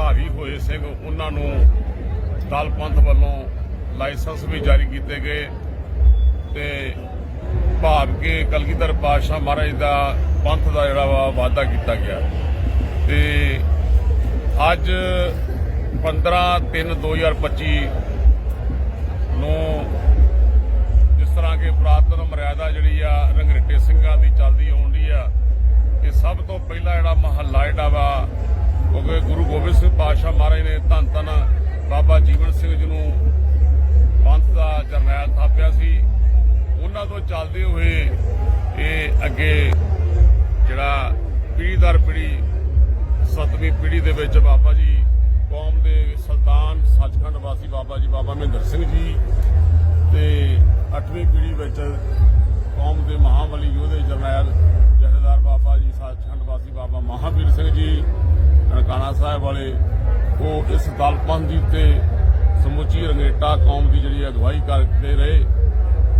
ਅੰਮ੍ਰਿਤ ਹੋਏ ਸਿੰਘ, ਉਹਨਾਂ ਨੂੰ ਦਲ ਪੰਥ ਵੱਲੋਂ ਲਾਇਸੈਂਸ ਵੀ ਜਾਰੀ ਕੀਤੇ ਗਏ ਤੇ ਭਾਗ ਕੇ ਕਲਗੀਧਰ ਪਾਤਸ਼ਾਹ ਮਹਾਰਾਜ ਦਾ ਪੰਥ ਦਾ ਜਿਹੜਾ ਵਾ ਵਾਅਦਾ ਕੀਤਾ ਗਿਆ। ਤੇ ਅੱਜ 15 3 2025 ਨੂੰ ਜਿਸ ਤਰ੍ਹਾਂ ਕਿ ਪੁਰਾਤਨ ਮਰਿਆਦਾ ਜਿਹੜੀ ਆ ਰੰਗਰੇਟੇ ਸਿੰਘਾਂ ਦੀ ਚੱਲਦੀ ਆਉਂਦੀ ਆ, ਇਹ ਸਭ ਤੋਂ ਪਹਿਲਾ ਜਿਹੜਾ ਮਹੱਲਾ ਜਿਹੜਾ ਵਾ ਕਿਉਂਕਿ ਗੁਰੂ ਗੋਬਿੰਦ ਸਿੰਘ ਪਾਤਸ਼ਾਹ ਮਹਾਰਾਜ ਨੇ ਧੰਨ ਧੰਨ ਬਾਬਾ ਜੀਵਨ ਸਿੰਘ ਜੀ ਨੂੰ ਪੰਥ ਦਾ ਜਰਨੈਲ ਥਾਪਿਆ ਸੀ। ਉਹਨਾਂ ਤੋਂ ਚੱਲਦੇ ਹੋਏ ਇਹ ਅੱਗੇ ਜਿਹੜਾ ਪੀੜ੍ਹੀ ਦਰ ਪੀੜ੍ਹੀ, ਸੱਤਵੀਂ ਪੀੜ੍ਹੀ ਦੇ ਵਿੱਚ ਬਾਬਾ ਜੀ, ਕੌਮ ਦੇ ਸੁਲਤਾਨ ਸੱਚਖੰਡ ਵਾਸੀ ਬਾਬਾ ਜੀ, ਬਾਬਾ ਮਹਿੰਦਰ ਸਿੰਘ ਜੀ ਤੇ 8ਵੀਂ ਪੀੜ੍ਹੀ ਵਿੱਚ ਕੌਮ ਦੇ ਮਹਾਬਲੀ ਯੋਧੇ ਜਰਨੈਲ ਜਥੇਦਾਰ ਬਾਬਾ ਜੀ, ਸੱਚਖੰਡ ਵਾਸੀ ਬਾਬਾ ਮਹਾਵੀਰ ਸਿੰਘ ਜੀ ਨਨਕਾਣਾ ਸਾਹਿਬ ਵਾਲੇ, ਉਹ ਇਸ ਦਲਪੰਥ ਦੀ ਤੇ ਸਮੁੱਚੀ ਰੰਗੇਟਾ ਕੌਮ ਦੀ ਜਿਹੜੀ ਅਗਵਾਈ ਕਰਦੇ ਰਹੇ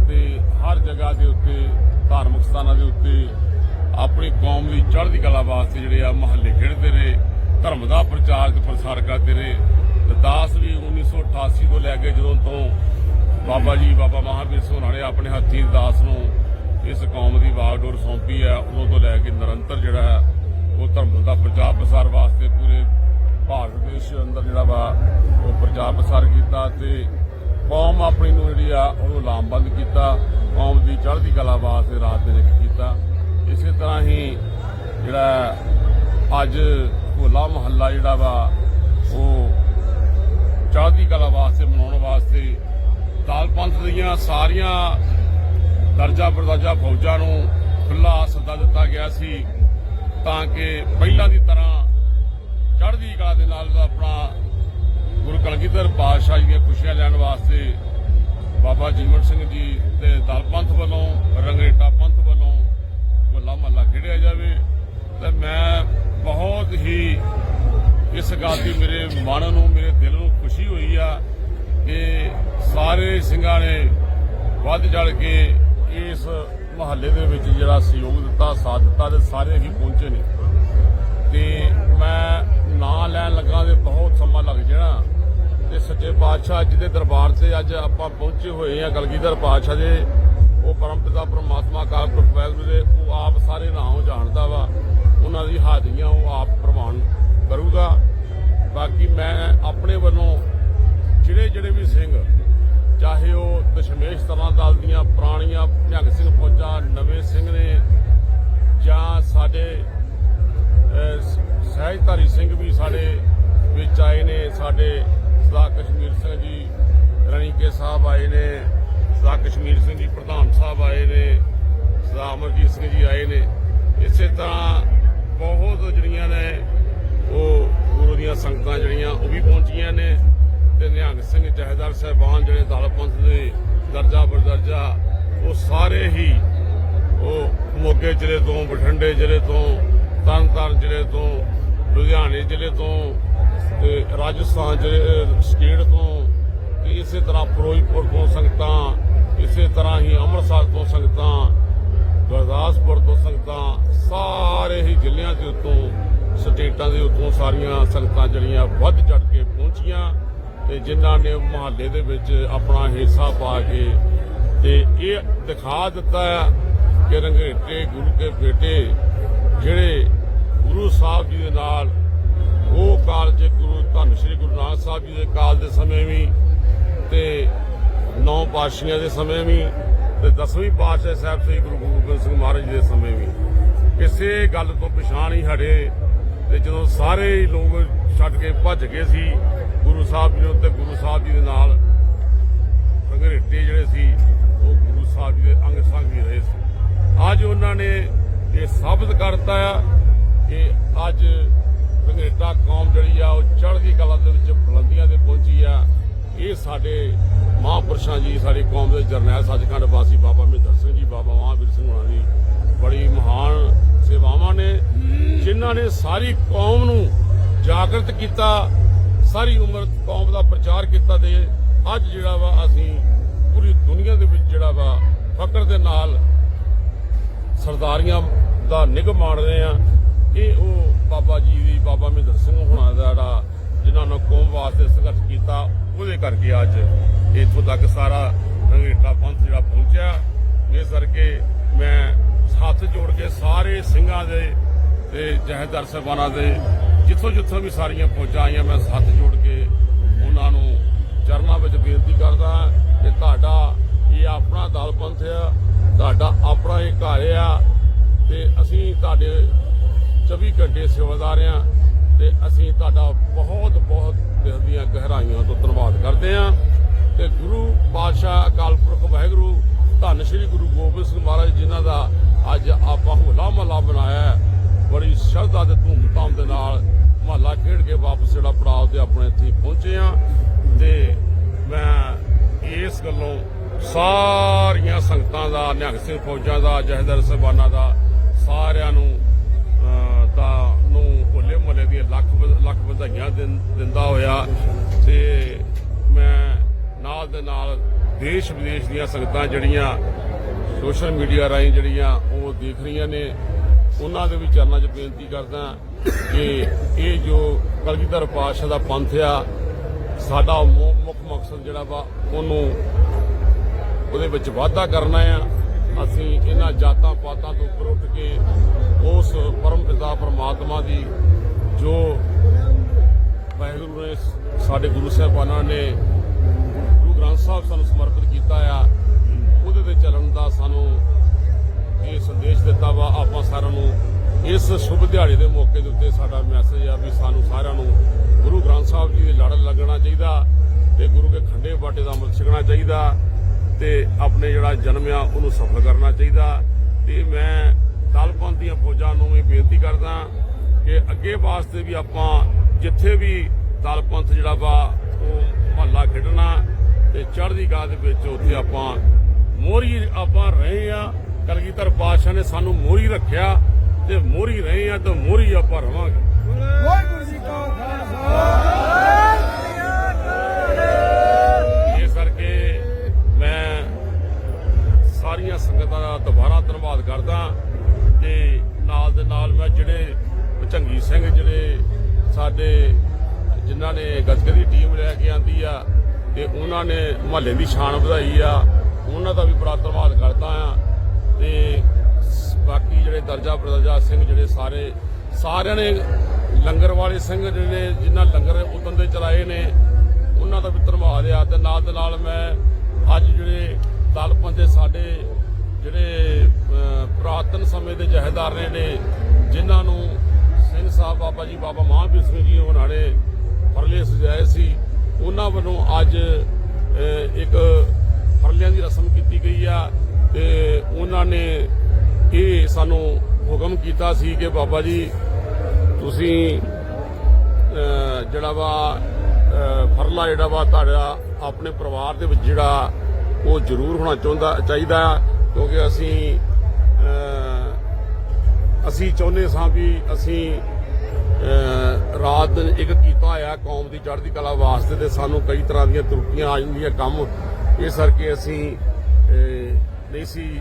ਤੇ ਹਰ ਜਗ੍ਹਾ ਦੇ ਉੱਤੇ, ਧਾਰਮਿਕ ਸਥਾਨਾਂ ਦੇ ਉੱਤੇ ਆਪਣੀ ਕੌਮ ਦੀ ਚੜ੍ਹਦੀ ਕਲਾ ਵਾਸਤੇ ਜਿਹੜੇ ਆ ਮਹੱਲੇ ਖੇਡਦੇ ਰਹੇ, ਧਰਮ ਦਾ ਪ੍ਰਚਾਰ ਤੇ ਪ੍ਰਸਾਰ ਕਰਦੇ ਰਹੇ। ਤੇ ਦਾਸ ਵੀ 1988 ਤੋਂ ਲੈ ਕੇ ਜਦੋਂ ਤੋਂ ਬਾਬਾ ਜੀ, ਬਾਬਾ ਮਹਾਵੀਰ ਸਿੰਘ ਹੋਰਾਂ ਨੇ ਆਪਣੇ ਹੱਥੀਂ ਦਾਸ ਨੂੰ ਇਸ ਕੌਮ ਦੀ ਵਾਗਡੋਰ ਸੌਂਪੀ ਹੈ, ਉਦੋਂ ਤੋਂ ਲੈ ਕੇ ਨਿਰੰਤਰ ਜਿਹੜਾ ਉਹ ਧਰਮ ਦਾ ਪ੍ਰਚਾਰ ਪ੍ਰਸਾਰ ਵਾਸਤੇ ਪੂਰੇ ਭਾਰਤ ਦੇਸ਼ ਅੰਦਰ ਜਿਹੜਾ ਵਾ ਉਹ ਪ੍ਰਚਾਰ ਪ੍ਰਸਾਰ ਕੀਤਾ ਤੇ ਕੌਮ ਆਪਣੀ ਨੂੰ ਜਿਹੜੀ ਆ ਉਹਨੂੰ ਲਾਮਬੰਦ ਕੀਤਾ, ਕੌਮ ਦੀ ਚੜ੍ਹਦੀ ਕਲਾ ਵਾਸਤੇ ਰਾਤ ਦੇ ਵਿੱਚ ਕੀਤਾ। ਇਸੇ ਤਰ੍ਹਾਂ ਹੀ ਜਿਹੜਾ ਅੱਜ ਹੋਲਾ ਮਹੱਲਾ ਜਿਹੜਾ ਵਾ ਉਹ ਚੜ੍ਹਦੀ ਕਲਾ ਵਾਸਤੇ, ਮਨਾਉਣ ਵਾਸਤੇ ਦਾਲ ਪੰਥ ਦੀਆਂ ਸਾਰੀਆਂ ਦਰਜਾ ਬਰਦਾਜਾ ਫੌਜਾਂ ਨੂੰ ਖੁੱਲਾ ਸੱਦਾ ਦਿੱਤਾ ਗਿਆ ਸੀ। ਤਾਂ ਕਿ ਪਹਿਲਾਂ ਦੀ ਤਰ੍ਹਾਂ ਚੜ੍ਹਦੀ ਕਲਾ ਦੇ ਨਾਲ ਆਪਣਾ ਗੁਰੂ ਕਲਗੀਧਰ ਪਾਤਸ਼ਾਹ ਜੀ ਦੀਆਂ ਖੁਸ਼ੀਆਂ ਲੈਣ ਵਾਸਤੇ ਬਾਬਾ ਜੀਵਨ ਸਿੰਘ ਜੀ ਤੇ ਦਲ ਪੰਥ ਵੱਲੋਂ, ਰੰਗਰੇਟਾ ਪੰਥ ਵੱਲੋਂ ਹੋਲਾ ਮਹੱਲਾ ਖੇਡਿਆ ਜਾਵੇ। ਤੇ ਮੈਂ ਬਹੁਤ ਹੀ ਇਸ ਗੱਲ ਦੀ ਮੇਰੇ ਮਨ ਨੂੰ, ਮੇਰੇ ਦਿਲ ਨੂੰ ਖੁਸ਼ੀ ਹੋਈ ਆ ਕਿ ਸਾਰੇ ਸਿੰਘਾਂ ਨੇ ਵੱਧ ਚੜ ਕੇ ਇਸ ਮਹੱਲੇ ਦੇ ਵਿੱਚ ਜਿਹੜਾ ਸਹਿਯੋਗ ਦਿੱਤਾ, ਸਾਥ ਦਿੱਤਾ ਤੇ ਸਾਰੇ ਹੀ ਪਹੁੰਚੇ ਨੇ। ਤੇ ਮੈਂ ਨਾਂ ਲੈਣ ਲੱਗਾ ਤੇ ਬਹੁਤ ਸਮਾਂ ਲੱਗ ਜਾਣਾ। ਤੇ ਸੱਚੇ ਪਾਤਸ਼ਾਹ ਜਿਹਦੇ ਦਰਬਾਰ ਤੇ ਅੱਜ ਆਪਾਂ ਪਹੁੰਚੇ ਹੋਏ ਆ ਕਲਗੀਧਰ ਪਾਤਸ਼ਾਹ ਦੇ, ਉਹ ਪਰਮਪਿਤਾ ਪ੍ਰਮਾਤਮਾ ਕਾਲ ਪੁਰਖ ਦੇ, ਉਹ ਆਪ ਸਾਰੇ ਨਾਮ ਜਾਣਦਾ ਵਾ। ਉਹਨਾਂ ਦੀ ਹਾਜ਼ਰੀਆਂ ਉਹ ਆਪ ਪ੍ਰਵਾਨ ਕਰੂਗਾ। ਬਾਕੀ ਮੈਂ ਆਪਣੇ ਵੱਲੋਂ ਜਿਹੜੇ ਜਿਹੜੇ ਵੀ ਸਿੰਘ ਚਾਹੇ ਉਹ ਦਸ਼ਮੇਸ਼ ਤਰ੍ਹਾਂ ਦਲ ਦੀਆਂ ਪੁਰਾਣੀਆਂ ਨਿਹੰਗ ਸਿੰਘ ਫੌਜਾਂ ਨਵੇਂ ਸਿੰਘ ਨੇ ਜਾਂ ਸਾਡੇ ਸਹਿਜਧਾਰੀ ਸਿੰਘ ਵੀ ਸਾਡੇ ਵਿੱਚ ਆਏ ਨੇ, ਸਾਡੇ ਸਰਦਾਰ ਕਸ਼ਮੀਰ ਸਿੰਘ ਜੀ, ਰਣੀਕੇ ਸਾਹਿਬ ਆਏ ਨੇ ਸਰਦਾਰ ਕਸ਼ਮੀਰ ਸਿੰਘ ਜੀ, ਪ੍ਰਧਾਨ ਸਾਹਿਬ ਆਏ ਨੇ ਸਰਦਾਰ ਅਮਰਜੀਤ ਸਿੰਘ ਜੀ ਆਏ ਨੇ। ਇਸੇ ਤਰ੍ਹਾਂ ਬਹੁਤ ਜਿਹੜੀਆਂ ਨੇ ਉਹ ਗੁਰੂ ਦੀਆਂ ਸੰਗਤਾਂ ਜਿਹੜੀਆਂ ਉਹ ਵੀ ਪਹੁੰਚੀਆਂ ਨੇ। ਤੇ ਨਿਹੰਗ ਸਿੰਘ ਜਹੇਦਾਰ ਸਾਹਿਬਾਨ ਜਿਹੜੇ ਦਲ ਪੰਥ ਦੇ ਦਰਜਾ ਬਰਦਰਜਾ, ਉਹ ਸਾਰੇ ਹੀ ਉਹ ਮੋਗੇ ਜ਼ਿਲ੍ਹੇ ਤੋਂ, ਬਠਿੰਡੇ ਜ਼ਿਲ੍ਹੇ ਤੋਂ, ਤਰਨਤਾਰਨ ਜ਼ਿਲ੍ਹੇ ਤੋਂ, ਲੁਧਿਆਣੇ ਜ਼ਿਲ੍ਹੇ ਤੋਂ ਤੇ ਰਾਜਸਥਾਨ ਜ਼ਿਲ੍ਹੇ ਸਟੇਟ ਤੋਂ ਤੇ ਇਸੇ ਤਰ੍ਹਾਂ ਫਿਰੋਜ਼ਪੁਰ ਤੋਂ ਸੰਗਤਾਂ, ਇਸੇ ਤਰ੍ਹਾਂ ਹੀ ਅੰਮ੍ਰਿਤਸਰ ਤੋਂ ਸੰਗਤਾਂ, ਗੁਰਦਾਸਪੁਰ ਤੋਂ ਸੰਗਤਾਂ, ਸਾਰੇ ਹੀ ਜ਼ਿਲ੍ਹਿਆਂ ਦੇ ਉੱਤੋਂ, ਸਟੇਟਾਂ ਦੇ ਉੱਤੋਂ ਸਾਰੀਆਂ ਸੰਗਤਾਂ ਜਿਹੜੀਆਂ ਵੱਧ ਚੜ ਕੇ ਪਹੁੰਚੀਆਂ। ਤੇ ਜਿਨ੍ਹਾਂ ਨੇ ਮਹੱਲੇ ਦੇ ਵਿੱਚ ਆਪਣਾ ਹਿੱਸਾ ਪਾ ਕੇ ਤੇ ਇਹ ਦਿਖਾ ਦਿੱਤਾ ਹੈ ਕਿ ਰੰਗੇਟੇ ਗੁਰੂ ਕੇ ਬੇਟੇ ਜਿਹੜੇ ਗੁਰੂ ਸਾਹਿਬ ਜੀ ਦੇ ਨਾਲ ਉਹ ਕਾਲ ਜੇ ਗੁਰੂ ਧੰਨ ਸ੍ਰੀ ਗੁਰੂ ਨਾਨਕ ਸਾਹਿਬ ਜੀ ਦੇ ਕਾਲ ਦੇ ਸਮੇਂ ਵੀ ਤੇ ਨੌ ਪਾਸ਼ੀਆਂ ਦੇ ਸਮੇਂ ਵੀ ਤੇ ਦਸਵੀਂ ਪਾਤਸ਼ਾਹ ਸਾਹਿਬ ਸ੍ਰੀ ਗੁਰੂ ਗੋਬਿੰਦ ਸਿੰਘ ਮਹਾਰਾਜ ਜੀ ਦੇ ਸਮੇਂ ਵੀ। ਕਿਸੇ ਗੱਲ ਤੋਂ ਪਛਾਣ ਹੀ ਹਟੇ ਤੇ ਜਦੋਂ ਸਾਰੇ ਲੋਕ ਛੱਡ ਕੇ ਭੱਜ ਗਏ ਸੀ ਗੁਰੂ ਸਾਹਿਬ ਜੀ ਨੂੰ ਤੇ ਗੁਰੂ ਸਾਹਿਬ ਜੀ ਦੇ ਨਾਲ। ਅੰਗਰੇਟੇ ਜਿਹੜੇ ਸੀ, ਉਹ ਗੁਰੂ ਸਾਹਿਬ ਜੀ ਦੇ ਅੰਗ ਸੰਗ ਹੀ ਰਹੇ ਸੀ। ਅੱਜ ਉਹਨਾਂ ਨੇ ਇਹ ਸਾਬਤ ਕਰਤਾ ਆ ਕਿ ਅੱਜ ਅੰਗਰੇਟਾ ਕੌਮ ਜਿਹੜੀ ਆ, ਉਹ ਚੜ੍ਹਦੀ ਕਲਾ ਦੇ ਵਿੱਚ ਬੁਲੰਦੀਆਂ ਤੇ ਪਹੁੰਚੀ ਆ। ਇਹ ਸਾਡੇ ਮਹਾਂਪੁਰਸ਼ਾਂ ਜੀ, ਸਾਡੀ ਕੌਮ ਦੇ ਜਰਨੈਲ ਸੱਚਖੰਡ ਵਾਸੀ ਬਾਬਾ ਮਹਿੰਦਰ ਸਿੰਘ ਜੀ, ਬਾਬਾ ਮਹਾਂਵੀਰ ਸਿੰਘ ਹੋਣਾ ਦੀ ਬੜੀ ਮਹਾਨ ਸੇਵਾਵਾਂ ਨੇ। ਜਿਨ੍ਹਾਂ ਨੇ ਸਾਰੀ ਕੌਮ ਨੂੰ ਜਾਗਰਤ ਕੀਤਾ, ਸਾਰੀ ਉਮਰ ਕੌਮ ਦਾ ਪ੍ਰਚਾਰ ਕੀਤਾ ਤੇ ਅੱਜ ਜਿਹੜਾ ਵਾ ਅਸੀਂ ਪੂਰੀ ਦੁਨੀਆ ਦੇ ਵਿੱਚ ਜਿਹੜਾ ਵਾ ਫਕਰ ਦੇ ਨਾਲ ਸਰਦਾਰੀਆਂ ਦਾ ਨਿਗਮ ਮਾਣ ਰਹੇ ਆ ਇਹ ਉਹ ਬਾਬਾ ਜੀ ਦੀ ਬਾਬਾ ਮਹਿੰਦਰ ਸਿੰਘ ਹੋਣਾ ਦਾ ਜਿਹੜਾ ਜਿਨ੍ਹਾਂ ਨੇ ਕੌਮ ਵਾਸਤੇ ਸੰਘਰਸ਼ ਕੀਤਾ, ਉਹਦੇ ਕਰਕੇ ਅੱਜ ਇੱਥੋਂ ਤੱਕ ਸਾਰਾ ਰੰਗੇਟਾ ਪੰਥ ਜਿਹੜਾ ਪਹੁੰਚਿਆ। ਇਸ ਕਰਕੇ ਮੈਂ ਹੱਥ ਜੋੜ ਕੇ ਸਾਰੇ ਸਿੰਘਾਂ ਦੇ ਤੇ ਜਹੇਦਾਰ ਸਾਹਿਬਾਨਾਂ ਦੇ ਜਿੱਥੋਂ ਜਿੱਥੋਂ ਵੀ ਸਾਰੀਆਂ ਪਹੁੰਚਾਂ ਆਈਆਂ, ਮੈਂ ਹੱਥ ਜੋੜ ਕੇ ਉਹਨਾਂ ਨੂੰ ਚਰਨਾਂ ਵਿੱਚ ਬੇਨਤੀ ਕਰਦਾ ਕਿ ਤੁਹਾਡਾ ਇਹ ਆਪਣਾ ਦਲ ਪੰਥ ਆ, ਤੁਹਾਡਾ ਆਪਣਾ ਇਹ ਘਰ ਆ ਤੇ ਅਸੀਂ ਤੁਹਾਡੇ 24 ਘੰਟੇ ਸੇਵਾਦਾਰ ਆ ਤੇ ਅਸੀਂ ਤੁਹਾਡਾ ਬਹੁਤ ਬਹੁਤ ਦਿਲ ਦੀਆਂ ਗਹਿਰਾਈਆਂ ਤੋਂ ਧੰਨਵਾਦ ਕਰਦੇ ਆ ਤੇ ਗੁਰੂ ਪਾਤਸ਼ਾਹ ਅਕਾਲ ਪੁਰਖ ਵਾਹਿਗੁਰੂ, ਧੰਨ ਸ਼੍ਰੀ ਗੁਰੂ ਗੋਬਿੰਦ ਸਿੰਘ ਮਹਾਰਾਜ ਜਿਨ੍ਹਾਂ ਦਾ ਅੱਜ ਆਪਾਂ ਹੋਲਾ ਮਹੱਲਾ ਬਣਾਇਆ ਬੜੀ ਸ਼ਰਧਾ ਤੇ ਧੂਮਧਾਮ ਦੇ ਨਾਲ ਮਹੱਲਾ ਖੇਡ ਕੇ ਵਾਪਸ ਜਿਹੜਾ ਪੜਾਅ ਤੇ ਆਪਣੇ ਇੱਥੇ ਪਹੁੰਚੇ ਆ ਤੇ ਮੈਂ ਇਸ ਗੱਲੋਂ ਸਾਰੀਆਂ ਸੰਗਤਾਂ ਦਾ ਨਿਹੰਗ ਸਿੰਘ ਫੌਜਾਂ ਦਾ ਜਹਦਰ ਸਾਹਿਬਾਨਾਂ ਦਾ ਸਾਰਿਆਂ ਨੂੰ ਅਹ, ਦਾ ਨੂੰ ਹੋਲੇ ਮਹੱਲੇ ਦੀਆਂ ਲੱਖ ਲੱਖ ਵਧਾਈਆਂ ਦਿੰਦਾ ਹੋਇਆ ਤੇ ਮੈਂ ਨਾਲ ਦੇ ਨਾਲ ਦੇਸ਼ ਵਿਦੇਸ਼ ਦੀਆਂ ਸੰਗਤਾਂ ਜਿਹੜੀਆਂ ਸੋਸ਼ਲ ਮੀਡੀਆ ਰਾਹੀਂ ਜਿਹੜੀਆਂ ਉਹ ਦੇਖ ਰਹੀਆਂ ਨੇ। ਉਹਨਾਂ ਦੇ ਵੀ ਚਰਨਾਂ 'ਚ ਬੇਨਤੀ ਕਰਦਾ ਕਿ ਇਹ ਜੋ ਕਲਗੀਧਰ ਪਾਤਸ਼ਾਹ ਦਾ ਪੰਥ ਆ, ਸਾਡਾ ਮੁੱਖ ਮਕਸਦ ਜਿਹੜਾ ਵਾ, ਉਹਨੂੰ ਉਹਦੇ ਵਿੱਚ ਵਾਧਾ ਕਰਨਾ ਆ। ਅਸੀਂ ਇਹਨਾਂ ਜਾਤਾਂ ਪਾਤਾਂ ਤੋਂ ਉੱਪਰ ਉੱਠ ਕੇ ਉਸ ਪਰਮ ਪਿਤਾ ਪਰਮਾਤਮਾ ਦੀ ਜੋ ਵਾਹਿਗੁਰੂ ਨੇ ਸਾਡੇ ਗੁਰੂ ਸਾਹਿਬਾਨਾਂ ਨੇ ਗੁਰੂ ਗ੍ਰੰਥ ਸਾਹਿਬ ਸਾਨੂੰ ਸਮਰਪਿਤ ਕੀਤਾ ਆ, ਉਹਦੇ ਤੇ ਚੱਲਣ ਦਾ ਸਾਨੂੰ ਇਹ ਸੰਦੇਸ਼ ਦਿੱਤਾ ਵਾ, ਆਪਾਂ ਸਾਰਿਆਂ ਨੂੰ ਇਸ ਸ਼ੁਭ ਦਿਹਾੜੇ ਦੇ ਮੌਕੇ ਦੇ ਉੱਤੇ ਸਾਡਾ ਮੈਸੇਜ ਆ ਵੀ ਸਾਨੂੰ ਸਾਰਿਆਂ ਨੂੰ ਗੁਰੂ ਗ੍ਰੰਥ ਸਾਹਿਬ ਜੀ ਦੇ ਲੜ ਲੱਗਣਾ ਚਾਹੀਦਾ ਤੇ ਗੁਰੂ ਕੇ ਖੰਡੇ ਬਾਟੇ ਦਾ ਅਮਲ ਛਕਣਾ ਚਾਹੀਦਾ ਤੇ ਆਪਣੇ ਜਿਹੜਾ ਜਨਮ ਆ ਉਹਨੂੰ ਸਫਲ ਕਰਨਾ ਚਾਹੀਦਾ। ਤੇ ਮੈਂ ਦਲਪੰਥ ਦੀਆਂ ਫੌਜਾਂ ਨੂੰ ਵੀ ਬੇਨਤੀ ਕਰਦਾ ਕਿ ਅੱਗੇ ਵਾਸਤੇ ਵੀ ਆਪਾਂ ਜਿੱਥੇ ਵੀ ਦਲਪੰਥ ਜਿਹੜਾ ਵਾ ਉਹ ਮਹੱਲਾ ਖੇਡਣਾ ਤੇ ਚੜ੍ਹਦੀ ਕਲਾ ਦੇ ਵਿੱਚ ਉੱਥੇ ਆਪਾਂ ਮੋਰੀ ਆਪਾਂ ਰਹੇ ਆ। ਕਲਗੀਧਰ ਪਾਤਸ਼ਾਹ ਨੇ ਸਾਨੂੰ ਮੋਰੀ ਰੱਖਿਆ ਤੇ ਮੋਰੀ ਰਹੇ ਆ ਤੇ ਮੋਰੀ ਆਪਾਂ ਰਵਾਂਗੇ। ਵਾਹਿਗੁਰੂ ਜੀ ਕਾ ਖਾਲਸਾ। ਇਸ ਕਰਕੇ ਮੈਂ ਸਾਰੀਆਂ ਸੰਗਤਾਂ ਦਾ ਦੁਬਾਰਾ ਧੰਨਵਾਦ ਕਰਦਾ ਤੇ ਨਾਲ ਦੇ ਨਾਲ ਮੈਂ ਜਿਹੜੇ ਚੰਗੀ ਸਿੰਘ ਜਿਹੜੇ ਸਾਡੇ ਜਿਨ੍ਹਾਂ ਨੇ ਗੱਜਗਦੀ ਟੀਮ ਲੈ ਕੇ ਆਂਦੀ ਆ ਤੇ ਉਹਨਾਂ ਨੇ ਮਹੱਲੇ ਦੀ ਸ਼ਾਨ ਵਧਾਈ ਆ ਉਹਨਾਂ ਦਾ ਵੀ ਬੜਾ ਧੰਨਵਾਦ ਕਰਦਾ ਆ। ਤੇ ਬਾਕੀ ਜਿਹੜੇ ਦਰਜਾ ਬਰਦਰਜਾ ਸਿੰਘ ਜਿਹੜੇ ਸਾਰੇ ਸਾਰਿਆਂ ਨੇ ਲੰਗਰ ਵਾਲੇ ਸਿੰਘ ਜਿਹੜੇ ਜਿਨ੍ਹਾਂ ਲੰਗਰ ਉਦੋਂ ਦੇ ਚਲਾਏ ਨੇ ਉਹਨਾਂ ਦਾ ਵੀ ਧੰਨਵਾਦ ਆ। ਤੇ ਨਾਲ ਦੇ ਨਾਲ ਮੈਂ ਅੱਜ ਜਿਹੜੇ ਦਲਪੰਥ ਦੇ ਸਾਡੇ ਜਿਹੜੇ ਅਹ, ਪੁਰਾਤਨ ਸਮੇਂ ਦੇ ਜਹੇਦਾਰ ਨੇ ਨੇ ਜਿਨ੍ਹਾਂ ਨੂੰ ਸਿੰਘ ਸਾਹਿਬ ਬਾਬਾ ਜੀ ਬਾਬਾ ਮਹਾਂਵੀਰ ਸਿੰਘ ਜੀ ਉਹਨਾਂ ਨੇ ਫਰਲੇ ਸਜਾਏ ਸੀ ਉਹਨਾਂ ਵੱਲੋਂ ਅੱਜ ਇੱਕ ਫਰਲਿਆਂ ਦੀ ਰਸਮ ਕੀਤੀ ਗਈ ਆ। ਤੇ ਉਹਨਾਂ ਨੇ ਇਹ ਸਾਨੂੰ ਹੁਕਮ ਕੀਤਾ ਸੀ ਕਿ ਬਾਬਾ ਜੀ ਤੁਸੀਂ ਜਿਹੜਾ ਵਾ ਫਰਲਾ ਜਿਹੜਾ ਵਾ ਤੁਹਾਡਾ ਆਪਣੇ ਪਰਿਵਾਰ ਦੇ ਵਿੱਚ ਜਿਹੜਾ ਉਹ ਜ਼ਰੂਰ ਹੋਣਾ ਚਾਹੁੰਦਾ ਚਾਹੀਦਾ ਹੈ, ਕਿਉਂਕਿ ਅਸੀਂ ਅਸੀਂ ਚਾਹੁੰਦੇ ਸਾਂ ਵੀ ਅਸੀਂ ਰਾਤ ਦਿਨ ਇੱਕ ਕੀਤਾ ਹੋਇਆ ਕੌਮ ਦੀ ਚੜ੍ਹਦੀ ਕਲਾ ਵਾਸਤੇ ਤੇ ਸਾਨੂੰ ਕਈ ਤਰ੍ਹਾਂ ਦੀਆਂ ਤਰੁੱਟੀਆਂ ਆ ਜਾਂਦੀਆਂ ਕੰਮ। ਇਸ ਕਰਕੇ ਅਸੀਂ ਨਹੀਂ ਸੀ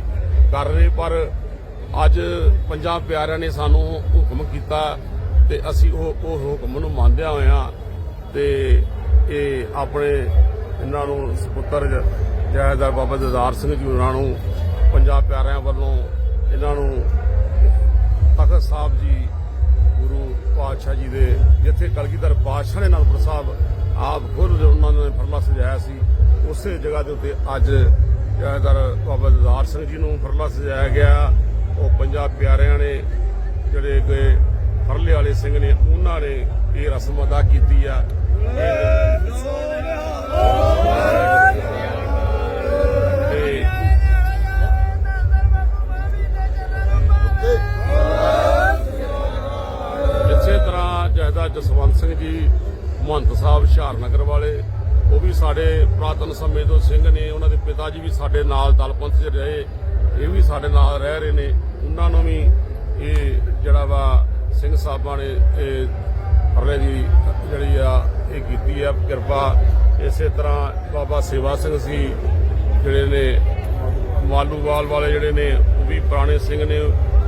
ਕਰ ਰਹੇ, ਪਰ ਅੱਜ ਪੰਜਾਂ ਪਿਆਰਿਆਂ ਨੇ ਸਾਨੂੰ ਹੁਕਮ ਕੀਤਾ ਤੇ ਅਸੀਂ ਉਹ ਉਹ ਹੁਕਮ ਨੂੰ ਮੰਨਦਿਆਂ ਹੋਇਆਂ ਤੇ ਇਹ ਆਪਣੇ ਇਹਨਾਂ ਨੂੰ ਸੁਪੁੱਤਰ ਜ- ਜਥੇਦਾਰ ਬਾਬਾ ਦਦਾਰ ਸਿੰਘ ਜੀ ਉਹਨਾਂ ਨੂੰ, ਪੰਜਾਬ ਪਿਆਰਿਆਂ ਵੱਲੋਂ ਇਹਨਾਂ ਨੂੰ ਤਖਤ ਸਾਹਿਬ ਜੀ, ਗੁਰੂ ਪਾਤਸ਼ਾਹ ਜੀ ਦੇ ਜਿੱਥੇ ਕਲਗੀਧਰ ਪਾਤਸ਼ਾਹ ਨੇ ਅਨੰਦਪੁਰ ਸਾਹਿਬ ਆਪ ਖੁਦ ਉਹਨਾਂ ਨੇ ਫਰਲਾ ਸਜਾਇਆ ਸੀ, ਉਸੇ ਜਗ੍ਹਾ ਦੇ ਉੱਤੇ ਅੱਜ ਜਹਦਰ ਬਾਬਾ ਦਦਾਰ ਸਿੰਘ ਜੀ ਨੂੰ ਫਰਲਾ ਸਜਾਇਆ ਗਿਆ। ਉਹ ਪੰਜਾਬ ਪਿਆਰਿਆਂ ਨੇ ਜਿਹੜੇ ਕਿ ਫਰਲੇ ਵਾਲੇ ਸਿੰਘ ਨੇ, ਉਹਨਾਂ ਨੇ ਇਹ ਰਸਮ ਅਦਾ ਕੀਤੀ ਆ। ਇਸੇ ਤਰ੍ਹਾਂ ਜਹਦਾ ਜਸਵੰਤ ਸਿੰਘ ਜੀ, ਮਹੰਤ ਸਾਹਿਬ ਹੁਸ਼ਿਆਰਨਗਰ ਵਾਲੇ, ਉਹ ਵੀ ਸਾਡੇ ਪ੍ਰਾਤਨ ਸਮੇਂ ਤੋਂ ਸਿੰਘ ਨੇ ਜੀ ਵੀ ਸਾਡੇ ਨਾਲ ਦਲਪੰਥ 'ਚ ਰਹੇ, ਇਹ ਵੀ ਸਾਡੇ ਨਾਲ ਰਹਿ ਰਹੇ ਨੇ। ਉਹਨਾਂ ਨੂੰ ਵੀ ਇਹ ਜਿਹੜਾ ਵਾ ਸਿੰਘ ਸਾਹਿਬਾਂ ਨੇ ਇਹ ਫਰਲੇ ਦੀ ਜਿਹੜੀ ਆ, ਇਹ ਕੀਤੀ ਆ ਕਿਰਪਾ। ਇਸੇ ਤਰ੍ਹਾਂ ਬਾਬਾ ਸੇਵਾ ਸਿੰਘ ਸੀ ਜਿਹੜੇ ਨੇ ਮਾਲੂਵਾਲ ਵਾਲੇ ਜਿਹੜੇ ਨੇ, ਉਹ ਵੀ ਪੁਰਾਣੇ ਸਿੰਘ ਨੇ,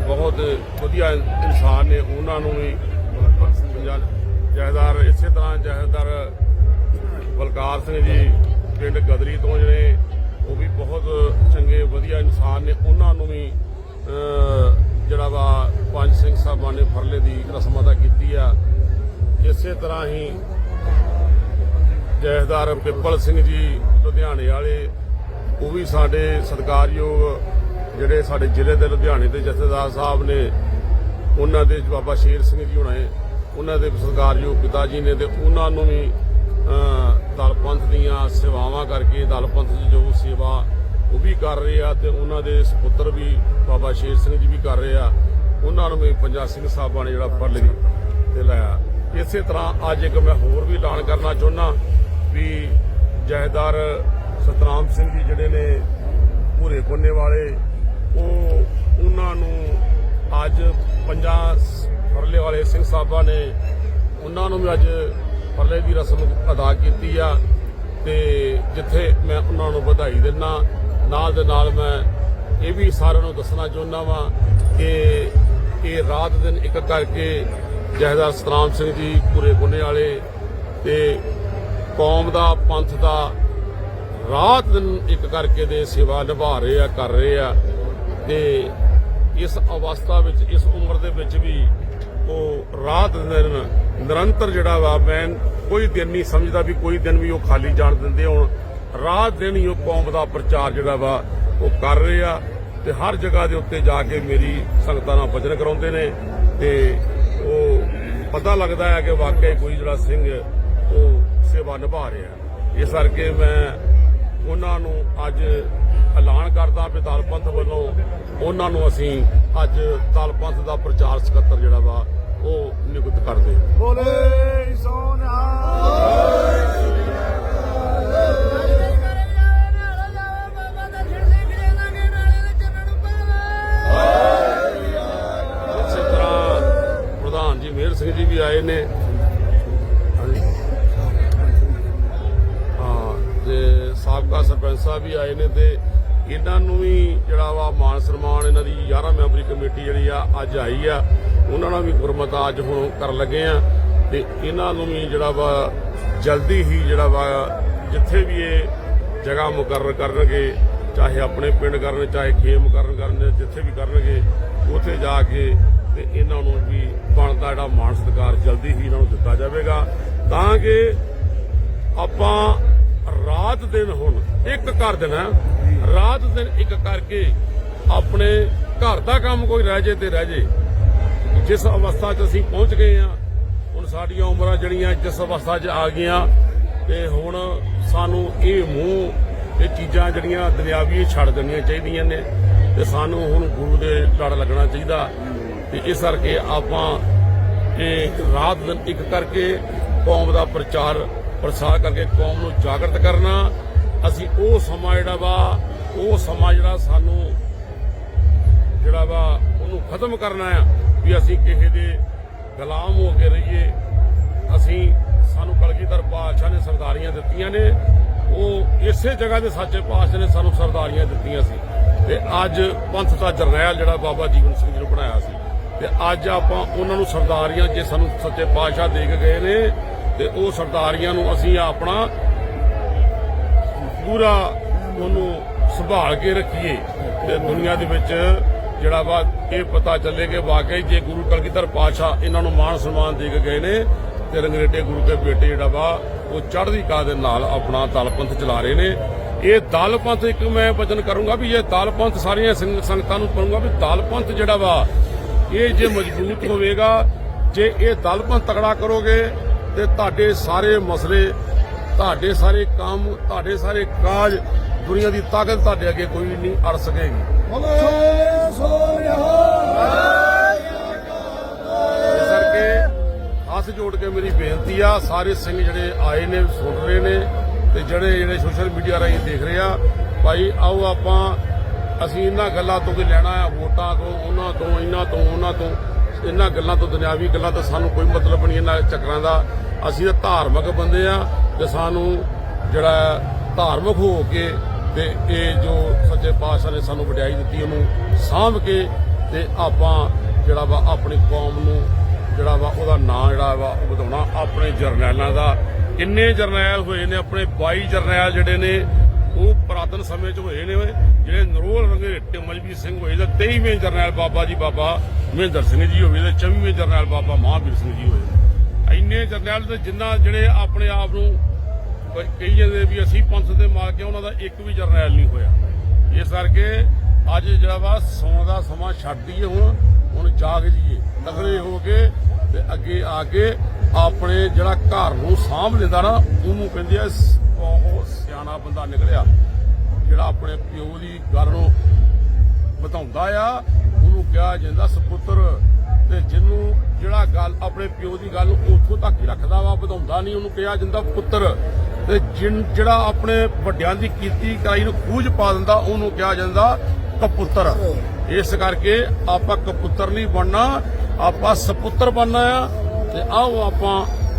ਬਹੁਤ ਵਧੀਆ ਇਨਸਾਨ ਨੇ। ਉਹਨਾਂ ਨੂੰ ਵੀ ਪੰਜਾਬ ਜਹਦਾਰ ਇਸੇ ਤਰ੍ਹਾਂ ਜਹਦਾਰ ਬਲਕਾਰ ਸਿੰਘ ਜੀ, ਪਿੰਡ ਗਦਰੀ ਤੋਂ ਜਿਹੜੇ ਉਹ ਵੀ ਬਹੁਤ ਚੰਗੇ, ਵਧੀਆ ਇਨਸਾਨ ਨੇ। ਉਹਨਾਂ ਨੂੰ ਵੀ ਜਿਹੜਾ ਵਾ ਪੰਜ ਸਿੰਘ ਸਾਹਿਬਾਂ ਨੇ ਫਰਲੇ ਦੀ ਰਸਮ ਅਦਾ ਕੀਤੀ ਆ। ਇਸੇ ਤਰ੍ਹਾਂ ਹੀ ਜੈਸਦਾਰ ਪਿੱਪਲ ਸਿੰਘ ਜੀ, ਲੁਧਿਆਣੇ ਵਾਲੇ, ਉਹ ਵੀ ਸਾਡੇ ਸਤਿਕਾਰਯੋਗ ਜਿਹੜੇ ਸਾਡੇ ਜ਼ਿਲ੍ਹੇ ਦੇ ਲੁਧਿਆਣੇ ਦੇ ਜਥੇਦਾਰ ਸਾਹਿਬ ਨੇ, ਉਹਨਾਂ ਦੇ ਬਾਬਾ ਸ਼ੇਰ ਸਿੰਘ ਜੀ ਹੋਣੇ ਉਹਨਾਂ ਦੇ ਸਤਿਕਾਰਯੋਗ ਪਿਤਾ ਜੀ ਨੇ ਤੇ ਉਹਨਾਂ ਨੂੰ ਵੀ ਦਲ ਪੰਥ ਦੀਆਂ ਸੇਵਾਵਾਂ ਕਰਕੇ ਦਲ ਪੰਥ ਦੀ ਜੋ ਸੇਵਾ ਉਹ ਵੀ ਕਰ ਰਹੇ ਆ ਤੇ ਉਹਨਾਂ ਦੇ ਸੁਪੁੱਤਰ ਵੀ ਬਾਬਾ ਸ਼ੇਰ ਸਿੰਘ ਜੀ ਵੀ ਕਰ ਰਹੇ ਆ। ਉਹਨਾਂ ਨੂੰ ਵੀ ਪੰਜਾਬ ਸਿੰਘ ਸਾਹਿਬਾਂ ਨੇ ਜਿਹੜਾ ਫੜ ਤੇ ਲਾਇਆ। ਇਸੇ ਤਰ੍ਹਾਂ ਅੱਜ ਇੱਕ ਮੈਂ ਹੋਰ ਵੀ ਐਲਾਨ ਕਰਨਾ ਚਾਹੁੰਦਾ ਵੀ ਜਹਦਾਰ ਸਤਨਾਮ ਸਿੰਘ ਜੀ ਜਿਹੜੇ ਨੇ ਭੂਰੇ ਕੋਨੇ ਵਾਲੇ, ਉਹ ਉਹਨਾਂ ਨੂੰ ਅੱਜ ਪੰਜਾਂ ਫਰਲੇ ਵਾਲੇ ਸਿੰਘ ਸਾਹਿਬਾਂ ਨੇ। ਉਹਨਾਂ ਨੂੰ ਵੀ ਅੱਜ ਪਰਲੇ ਦੀ ਰਸਮ ਅਦਾ ਕੀਤੀ ਆ ਤੇ ਜਿੱਥੇ ਮੈਂ ਉਹਨਾਂ ਨੂੰ ਵਧਾਈ ਦਿੰਦਾ ਨਾਲ ਦੇ ਨਾਲ ਮੈਂ ਇਹ ਵੀ ਸਾਰਿਆਂ ਨੂੰ ਦੱਸਣਾ ਚਾਹੁੰਦਾ ਵਾਂ ਕਿ ਇਹ ਰਾਤ ਦਿਨ ਇੱਕ ਕਰਕੇ ਜਹਦਾਰ ਸਤਨਾਮ ਸਿੰਘ ਜੀ ਪੂਰੇ ਗੁੰਨੇ ਵਾਲੇ ਤੇ ਕੌਮ ਦਾ ਪੰਥ ਦਾ ਰਾਤ ਦਿਨ ਇੱਕ ਕਰਕੇ ਦੇ ਸੇਵਾ ਨਿਭਾ ਰਹੇ ਆ, ਕਰ ਰਹੇ ਆ ਤੇ ਇਸ ਅਵਸਥਾ ਵਿੱਚ, ਇਸ ਉਮਰ ਦੇ ਵਿੱਚ ਵੀ ਉਹ ਰਾਤ ਦਿਨ ਨਿਰੰਤਰ ਜਿਹੜਾ ਵਾ ਮੈਂ ਕੋਈ ਦਿਨ ਨਹੀਂ ਸਮਝਦਾ ਵੀ ਕੋਈ ਦਿਨ ਵੀ ਉਹ ਖਾਲੀ ਜਾਣ ਦਿੰਦੇ ਹੁਣ। ਰਾਤ ਦਿਨ ਹੀ ਉਹ ਕੌਮ ਦਾ ਪ੍ਰਚਾਰ ਜਿਹੜਾ ਵਾ ਉਹ ਕਰ ਰਹੇ ਆ ਤੇ ਹਰ ਜਗ੍ਹਾ ਦੇ ਉੱਤੇ ਜਾ ਕੇ ਮੇਰੀ ਸੰਗਤਾਂ ਨਾਲ ਵਚਨ ਕਰਾਉਂਦੇ ਨੇ ਤੇ ਉਹ ਪਤਾ ਲੱਗਦਾ ਹੈ ਕਿ ਵਾਕਈ ਕੋਈ ਜਿਹੜਾ ਸਿੰਘ ਉਹ ਸੇਵਾ ਨਿਭਾ ਰਿਹਾ ਇਸ ਕਰਕੇ ਮੈਂ ਉਹਨਾਂ ਨੂੰ ਅੱਜ ਐਲਾਨ ਕਰਦਾ ਵੀ ਦਲ ਪੰਥ ਵੱਲੋਂ ਉਹਨਾਂ ਨੂੰ ਅਸੀਂ ਅੱਜ ਦਲ ਪੰਥ ਦਾ ਪ੍ਰਚਾਰ ਸਕੱਤਰ ਜਿਹੜਾ ਵਾ ਉਹ ਨਿਯੁਕਤ ਕਰਦੇ ਹਾਂ ਬੋਲੇ ਸੋਨਾ। ਇਸੇ ਤਰ੍ਹਾਂ ਪ੍ਰਧਾਨ ਜੀ ਮੇਹਰ ਸਿੰਘ ਜੀ ਵੀ ਆਏ ਨੇ। ਤੇ ਸਾਬਕਾ ਸਰਪੰਚ ਸਾਹਿਬ ਵੀ ਆਏ ਨੇ ਤੇ ਇਹਨਾਂ ਨੂੰ ਵੀ ਜਿਹੜਾ ਵਾ ਮਾਨ ਸਨਮਾਨ ਇਹਨਾਂ ਦੀ 11 ਮੈਂਬਰੀ ਕਮੇਟੀ ਜਿਹੜੀ ਆ ਅੱਜ ਆਈ ਆ। ਉਹਨਾਂ ਨਾਲ ਵੀ ਗੁਰਮਤਾ ਅੱਜ ਹੁਣ ਕਰਨ ਲੱਗੇ ਆ ਤੇ ਇਹਨਾਂ ਨੂੰ ਵੀ ਜਿਹੜਾ ਵਾ ਜਲਦੀ ਹੀ ਜਿਹੜਾ ਵਾ ਜਿੱਥੇ ਵੀ ਇਹ ਜਗ੍ਹਾ ਮੁਕਰਰ ਕਰਨਗੇ, ਚਾਹੇ ਆਪਣੇ ਪਿੰਡ ਕਰਨ, ਚਾਹੇ ਖੇਮ ਕਰਨ ਕਰਨ, ਜਿੱਥੇ ਵੀ ਕਰਨਗੇ, ਉੱਥੇ ਜਾ ਕੇ ਤੇ ਇਹਨਾਂ ਨੂੰ ਵੀ ਬਣਦਾ ਜਿਹੜਾ ਮਾਣ ਸਤਿਕਾਰ ਜਲਦੀ ਹੀ ਇਹਨਾਂ ਨੂੰ ਦਿੱਤਾ ਜਾਵੇਗਾ। ਤਾਂ ਕਿ ਆਪਾਂ ਰਾਤ ਦਿਨ ਹੁਣ ਇੱਕ ਕਰ ਦੇਣਾ ਰਾਤ ਦਿਨ ਇੱਕ ਕਰਕੇ ਆਪਣੇ ਘਰ ਦਾ ਕੰਮ ਕੋਈ ਰਹਿ ਜੇ ਤੇ ਰਹਿ ਜੇ। ਜਿਸ ਅਵਸਥਾ 'ਚ ਅਸੀਂ ਪਹੁੰਚ ਗਏ ਆ ਹੁਣ ਸਾਡੀਆਂ ਉਮਰਾਂ ਜਿਹੜੀਆਂ ਜਿਸ ਅਵਸਥਾ 'ਚ ਆ ਗਈਆਂ ਤੇ ਹੁਣ ਸਾਨੂੰ ਇਹ ਮੂੰਹ, ਇਹ ਚੀਜ਼ਾਂ ਜਿਹੜੀਆਂ ਦੁਨਿਆਵੀ ਛੱਡ ਦੇਣੀਆਂ ਚਾਹੀਦੀਆਂ ਨੇ ਤੇ ਸਾਨੂੰ ਹੁਣ ਗੁਰੂ ਦੇ ਲੜ ਲੱਗਣਾ ਚਾਹੀਦਾ ਤੇ ਇਸ ਕਰਕੇ ਆਪਾਂ ਇਹ ਰਾਤ ਦਿਨ ਇੱਕ ਕਰਕੇ ਕੌਮ ਦਾ ਪ੍ਰਚਾਰ, ਪ੍ਰਸਾਰ ਕਰਕੇ ਕੌਮ ਨੂੰ ਜਾਗਰਤ ਕਰਨਾ, ਅਸੀਂ ਉਹ ਸਮਾਂ ਜਿਹੜਾ ਵਾ, ਉਹ ਸਮਾਂ ਜਿਹੜਾ ਸਾਨੂੰ ਜਿਹੜਾ ਵਾ ਉਹਨੂੰ ਖਤਮ ਕਰਨਾ ਆ। ਵੀ ਅਸੀਂ ਕਿਸੇ ਦੇ ਗੁਲਾਮ ਹੋ ਕੇ ਰਹੀਏ। ਅਸੀਂ ਸਾਨੂੰ ਕਲਗੀਧਰ ਪਾਤਸ਼ਾਹ ਨੇ ਸਰਦਾਰੀਆਂ ਦਿੱਤੀਆਂ ਨੇ। ਉਹ ਇਸੇ ਜਗ੍ਹਾ ਦੇ ਸੱਚੇ ਪਾਤਸ਼ਾਹ ਨੇ ਸਾਨੂੰ ਸਰਦਾਰੀਆਂ ਦਿੱਤੀਆਂ ਸੀ। ਤੇ ਅੱਜ ਪੰਥ ਦਾ ਜਰਨੈਲ ਜਿਹੜਾ ਬਾਬਾ ਜੀਵਨ ਸਿੰਘ ਜੀ ਨੂੰ ਬਣਾਇਆ ਸੀ। ਤੇ ਅੱਜ ਆਪਾਂ ਉਹਨਾਂ ਨੂੰ ਸਰਦਾਰੀਆਂ ਜੇ ਸਾਨੂੰ ਸੱਚੇ ਪਾਤਸ਼ਾਹ ਦੇ ਕੇ ਗਏ ਨੇ, ਤੇ ਉਹ ਸਰਦਾਰੀਆਂ ਨੂੰ ਅਸੀਂ ਆਪਣਾ ਪੂਰਾ ਉਹਨੂੰ ਸੰਭਾਲ ਕੇ ਰੱਖੀਏ। ਤੇ ਦੁਨੀਆ ਦੇ ਵਿੱਚ ਜਿਹੜਾ ਵਾ ਇਹ ਪਤਾ ਚੱਲੇ ਕਿ ਵਾਕਈ ਜੇ ਗੁਰੂ ਕਲਗੀਧਰ ਪਾਤਸ਼ਾਹ ਇਹਨਾਂ ਨੂੰ ਮਾਣ ਸਨਮਾਨ ਦੇ ਕੇ ਗਏ ਨੇ, ਤੇ ਰੰਗਰੇਟੇ ਗੁਰੂ ਕੇ ਬੇਟੇ ਜਿਹੜਾ ਵਾ, ਉਹ ਚੜ੍ਹਦੀ ਕਲਾ ਦੇ ਨਾਲ ਆਪਣਾ ਦਲ ਪੰਥ ਚਲਾ ਰਹੇ ਨੇ। ਇਹ ਦਲ ਪੰਥ ਇੱਕ ਮੈਂ ਵਚਨ ਕਰੂੰਗਾ ਵੀ ਇਹ ਦਲ ਪੰਥ ਸਾਰੀਆਂ ਸੰਗਤਾਂ ਨੂੰ ਕਰੂੰਗਾ ਵੀ ਦਲ ਪੰਥ ਜਿਹੜਾ ਵਾ, ਇਹ ਜੇ ਮਜ਼ਬੂਤ ਹੋਵੇਗਾ, ਜੇ ਇਹ ਦਲ ਪੰਥ ਤਕੜਾ ਕਰੋਗੇ, ਤੇ ਤੁਹਾਡੇ ਸਾਰੇ ਮਸਲੇ, ਤੁਹਾਡੇ ਸਾਰੇ ਕੰਮ, ਤੁਹਾਡੇ ਸਾਰੇ ਕਾਜ ਦੁਨੀਆ ਦੀ ਤਾਕਤ ਤੁਹਾਡੇ ਅੱਗੇ ਕੋਈ ਨਹੀਂ ਅੜ ਸਕੇਗੀ। ਇਸ ਕਰਕੇ ਹੱਥ ਜੋੜ ਕੇ ਮੇਰੀ ਬੇਨਤੀ ਆ, ਸਾਰੇ ਸਿੰਘ ਜਿਹੜੇ ਆਏ ਨੇ, ਸੁਣ ਰਹੇ ਨੇ ਤੇ ਜਿਹੜੇ ਜਿਹੜੇ ਸੋਸ਼ਲ ਮੀਡੀਆ ਰਾਹੀਂ ਦੇਖ ਰਹੇ ਆ, ਭਾਈ ਆਓ ਆਪਾਂ, ਅਸੀਂ ਇਹਨਾਂ ਗੱਲਾਂ ਤੋਂ ਕੀ ਲੈਣਾ ਆ, ਵੋਟਾਂ ਤੋਂ, ਉਹਨਾਂ ਤੋਂ, ਇਹਨਾਂ ਤੋਂ, ਉਹਨਾਂ ਤੋਂ, ਇਹਨਾਂ ਗੱਲਾਂ ਤੋਂ ਦੁਨਿਆਵੀ ਗੱਲਾਂ ਤੋਂ ਸਾਨੂੰ ਕੋਈ ਮਤਲਬ ਨਹੀਂ ਇਹਨਾਂ ਚੱਕਰਾਂ ਦਾ। ਅਸੀਂ ਤਾਂ ਧਾਰਮਿਕ ਬੰਦੇ ਆ ਤੇ ਸਾਨੂੰ ਜਿਹੜਾ ਧਾਰਮਿਕ ਹੋ ਕੇ ਤੇ ਇਹ ਜੋ ਸੱਚੇ ਪਾਤਸ਼ਾਹ ਨੇ ਸਾਨੂੰ ਵਡਿਆਈ ਦਿੱਤੀ, ਉਹਨੂੰ ਸਾਂਭ ਕੇ ਤੇ ਆਪਾਂ ਜਿਹੜਾ ਵਾ ਆਪਣੀ ਕੌਮ ਨੂੰ ਜਿਹੜਾ ਵਾ ਉਹਦਾ ਨਾਂ ਜਿਹੜਾ ਵਾ ਉਹ ਵਧਾਉਣਾ। ਆਪਣੇ ਜਰਨੈਲਾਂ ਦਾ ਕਿੰਨੇ ਜਰਨੈਲ ਹੋਏ ਨੇ, ਆਪਣੇ 22 ਜਰਨੈਲ ਜਿਹੜੇ ਨੇ, ਉਹ ਪੁਰਾਤਨ ਸਮੇਂ 'ਚ ਹੋਏ ਨੇ ਜਿਹੜੇ ਨਰੋਲ ਰੰਗੇ ਮਜਬੀ ਸਿੰਘ ਹੋਏ ਤੇ 23ਵੇਂ ਜਰਨੈਲ ਬਾਬਾ ਜੀ ਬਾਬਾ ਮਹਿੰਦਰ ਸਿੰਘ ਜੀ ਹੋਏ ਤੇ 24ਵੇਂ ਜਰਨੈਲ ਬਾਬਾ ਮਹਾਂਵੀਰ ਸਿੰਘ ਜੀ ਹੋਏ ਇੰਨੇ ਜਰਨੈਲ ਦੇ ਜਿੰਨਾ ਜਿਹੜੇ ਆਪਣੇ ਆਪ ਨੂੰ ਕ- ਕਹੀ ਜਾਂਦੇ ਵੀ ਅਸੀਂ ਪੰਥ ਦੇ ਮਾਲਕ ਆ ਉਹਨਾਂ ਦਾ ਇੱਕ ਵੀ ਜਰਨੈਲ ਨਹੀਂ ਹੋਇਆ। ਇਸ ਕਰਕੇ ਅੱਜ ਜਿਹੜਾ ਵਾ ਸੌਣ ਦਾ ਸਮਾਂ ਛੱਡ ਦਈਏ ਹੁਣ ਹੁਣ ਜਾਗ ਜੀਏ ਤਗੜੇ ਹੋ ਕੇ ਤੇ ਅੱਗੇ ਆ ਕੇ ਆਪਣੇ ਜਿਹੜਾ ਘਰ ਨੂੰ ਸਾਂਭ ਲੈਂਦਾ ਨਾ, ਉਹਨੂੰ ਕਹਿੰਦੇ ਆ ਬਹੁਤ ਸਿਆਣਾ ਬੰਦਾ ਨਿਕਲਿਆ, ਜਿਹੜਾ ਆਪਣੇ ਪਿਓ ਦੀ ਗੱਲ ਨੂੰ ਬਤਾਉਂਦਾ ਆ, ਉਹਨੂੰ ਕਿਹਾ ਜਾਂਦਾ ਸਪੁੱਤਰ ਤੇ ਜਿਹਨੂੰ ਜਿਹੜਾ ਗੱਲ, ਆਪਣੇ ਪਿਓ ਦੀ ਗੱਲ ਉੱਥੋਂ ਤੱਕ ਹੀ ਰੱਖਦਾ ਵਾ, ਵਧਾਉਂਦਾ ਨਹੀਂ, ਉਹਨੂੰ ਕਿਹਾ ਜਾਂਦਾ ਪੁੱਤਰ। ਤੇ ਜਿਹੜਾ ਆਪਣੇ ਵੱਡਿਆਂ ਦੀ ਕੀਤੀ ਕਰਾਈ ਨੂੰ ਖੂਜ ਪਾ ਦਿੰਦਾ, ਉਹਨੂੰ ਕਿਹਾ ਜਾਂਦਾ ਕਪੁੱਤਰ। ਇਸ ਕਰਕੇ ਆਪਾਂ ਕਪੁੱਤਰ ਨਹੀਂ ਬਣਨਾ, ਆਪਾਂ ਸਪੁੱਤਰ ਬਣਨਾ ਆ। ਤੇ ਆਓ ਆਪਾਂ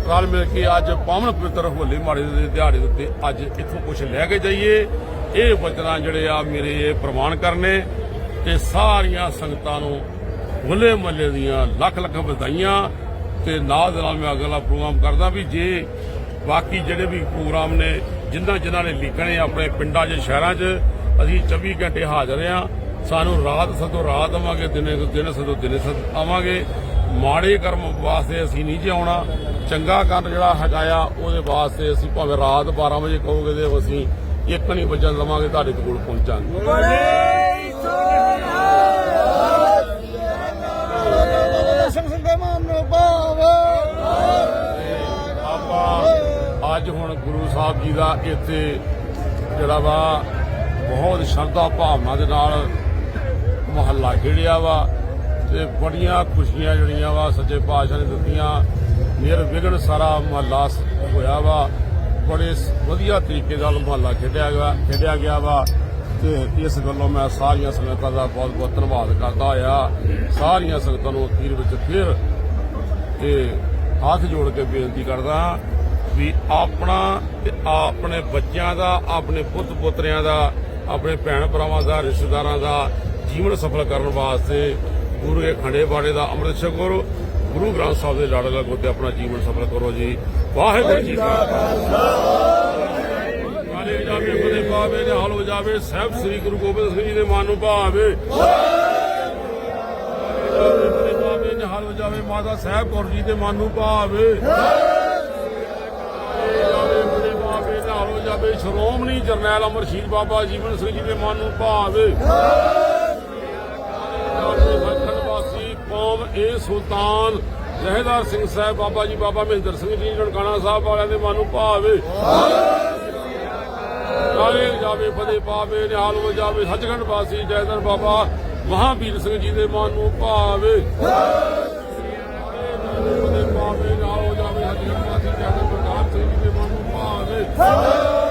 ਰਲ ਮਿਲ ਕੇ ਅੱਜ ਪਾਵਨ ਪਵਿੱਤਰ ਹੋਲੇ ਮਾੜੇ ਦੇ ਦਿਹਾੜੇ ਦੇ ਉੱਤੇ ਅੱਜ ਇੱਥੋਂ ਕੁਝ ਲੈ ਕੇ ਜਾਈਏ। ਇਹ ਵਚਨਾਂ ਜਿਹੜੇ ਆ ਮੇਰੇ ਇਹ ਪ੍ਰਮਾਣ ਕਰਨੇ, ਤੇ ਸਾਰੀਆਂ ਸੰਗਤਾਂ ਨੂੰ ਹੋਲੇ ਮਹੱਲੇ ਦੀਆਂ ਲੱਖ ਲੱਖ ਵਧਾਈਆਂ ਤੇ ਨਾਲ ਦੇ ਨਾਲ ਮੈਂ ਅਗਲਾ ਪ੍ਰੋਗਰਾਮ ਕਰਦਾ ਵੀ ਜੇ ਬਾਕੀ ਜਿਹੜੇ ਵੀ ਪ੍ਰੋਗਰਾਮ ਨੇ ਜਿਨ੍ਹਾਂ ਜਿਨ੍ਹਾਂ ਨੇ ਲਿਖਣੇ ਆਪਣੇ ਪਿੰਡਾਂ 'ਚ, ਸ਼ਹਿਰਾਂ 'ਚ, ਅਸੀਂ 24 ਘੰਟੇ ਹਾਜ਼ਰ ਆ ਸਾਨੂੰ ਰਾਤ ਸਦੋ ਰਾਤ ਆਵਾਂਗੇ ਦਿਨੇ ਦਿਨ ਸਦੋ ਦਿਨੇ ਸਦ ਆਵਾਂਗੇ। ਮਾੜੇ ਕਰਮ ਵਾਸਤੇ ਅਸੀਂ ਨਹੀਂ ਜਿਉਣਾ। ਚੰਗਾ ਕੰਮ ਜਿਹੜਾ ਹਟਾਇਆ ਉਹਦੇ ਵਾਸਤੇ ਅਸੀਂ ਭਾਵੇਂ ਰਾਤ 12 ਵਜੇ ਕਹੋਗੇ ਤੇ ਅਸੀਂ ਇੱਕ ਨਹੀਂ ਵੱਜਣ ਲਵਾਂਗੇ, ਤੁਹਾਡੇ ਕੋਲ ਪਹੁੰਚਾਂਗੇ ਬੋਲੇ ਸੋਨਿਆ ਸੰਗ ਸੰਗ ਮਾਨ ਭਾਵੇ ਆਪਾਂ ਅੱਜ ਹੁਣ ਗੁਰੂ ਸਾਹਿਬ ਜੀ ਦਾ ਇੱਥੇ ਜਿਹੜਾ ਵਾ, ਬਹੁਤ ਸ਼ਰਧਾ ਭਾਵਨਾ ਦੇ ਨਾਲ ਮਹੱਲਾ ਖੇੜਿਆ ਵਾ ਤੇ ਬੜੀਆਂ ਖੁਸ਼ੀਆਂ ਜਿਹੜੀਆਂ ਵਾ ਸੱਚੇ ਪਾਤਸ਼ਾਹ ਨੇ ਦਿੱਤੀਆਂ। ਨਿਰ ਨਿਰਵਿਘਨ ਸਾਰਾ ਮਹੱਲਾ ਹੋਇਆ ਵਾ। ਬੜੇ ਵਧੀਆ ਤਰੀਕੇ ਨਾਲ ਮਹੱਲਾ ਖੇਡਿਆ ਗਿਆ ਖੇਡਿਆ ਗਿਆ ਵਾ। ਤੇ ਇਸ ਗੱਲੋਂ ਮੈਂ ਸਾਰੀਆਂ ਸੰਗਤਾਂ ਦਾ ਬਹੁਤ ਬਹੁਤ ਧੰਨਵਾਦ ਕਰਦਾ ਹੋਇਆ ਸਾਰੀਆਂ ਸੰਗਤਾਂ ਨੂੰ ਅਖੀਰ ਵਿੱਚ ਫਿਰ ਤੇ ਹੱਥ ਜੋੜ ਕੇ ਬੇਨਤੀ ਕਰਦਾ ਵੀ ਆਪਣਾ ਤੇ ਆਪਣੇ ਬੱਚਿਆਂ ਦਾ, ਆਪਣੇ ਪੁੱਤ ਪੁੱਤਰਿਆਂ ਦਾ, ਆਪਣੇ ਭੈਣ ਭਰਾਵਾਂ ਦਾ, ਰਿਸ਼ਤੇਦਾਰਾਂ ਦਾ ਜੀਵਨ ਸਫਲ ਕਰਨ ਵਾਸਤੇ ਗੁਰੂ ਦੇ ਖੰਡੇ ਬਾੜੇ ਦਾ ਅੰਮ੍ਰਿਤ ਛਕੋ, ਗੁਰੂ ਗ੍ਰੰਥ ਸਾਹਿਬ ਦੇ ਲੜ ਲੱਗੋ ਤੇ ਆਪਣਾ ਜੀਵਨ ਸਫਲ ਕਰੋ ਜੀ। ਵਾਹਿਗੁਰੂ ਜੀ ਕਾ ਖਾਲਸਾ। ਵਾਹਿਗੁਰੂ ਜਾਵੇ ਬਦੇ ਪਾਵੇ ਨੇ ਹਾਲ ਹੋ ਜਾਵੇ ਸਾਹਿਬ ਸ੍ਰੀ ਗੁਰੂ ਗੋਬਿੰਦ ਸਿੰਘ ਜੀ ਦੇ ਮਨ ਨੂੰ ਭਾਵੇ ਜਾਵੇ ਮਾਤਾ ਸਾਹਿਬ ਕੌਰ ਜੀ ਦੇ ਮਨ ਨੂੰ ਭਾਵੇ। ਜਾਵੇ ਸ਼੍ਰੋਮਣੀ ਜਰਨੈਲ ਅਮਰਸ਼ੀਰ ਬਾਬਾ ਜੀਵਨ ਸਿੰਘ ਜੀ ਦੇ ਮਨ ਨੂੰ ਭਾਵੇ। ਵਾਸੀ ਕੌਮ ਇਹ ਸੁਲਤਾਨ ਜਹੇਦਾਰ ਸਿੰਘ ਸਾਹਿਬ ਬਾਬਾ ਜੀ ਬਾਬਾ ਮਹਿੰਦਰ ਸਿੰਘ ਜੀ ਨਨਕਾਣਾ ਸਾਹਿਬ ਵਾਲਿਆਂ ਦੇ ਮਨ ਨੂੰ ਭਾਵੇ। ਕਾਲੇ ਜਾਵੇ ਫਦੇ ਪਾਵੇ ਨਿਹਾਲ ਹੋ ਜਾਵੇ ਸੱਚਖੰਡ ਵਾਸੀ ਜੈਦਰ ਬਾਬਾ ਮਹਾਵੀਰ ਸਿੰਘ ਜੀ ਦੇ ਮਨ ਨੂੰ ਭਾਵੇ। ਫਦੇ ਪਾਵੇ ਹੋ ਜਾਵੇ ਸੱਚਖੰਡ ਵਾਸੀ ਜੈਦਰ ਪ੍ਰਕਾਸ਼ ਸਿੰਘ ਦੇ ਮਨ ਨੂੰ ਭਾਵੇ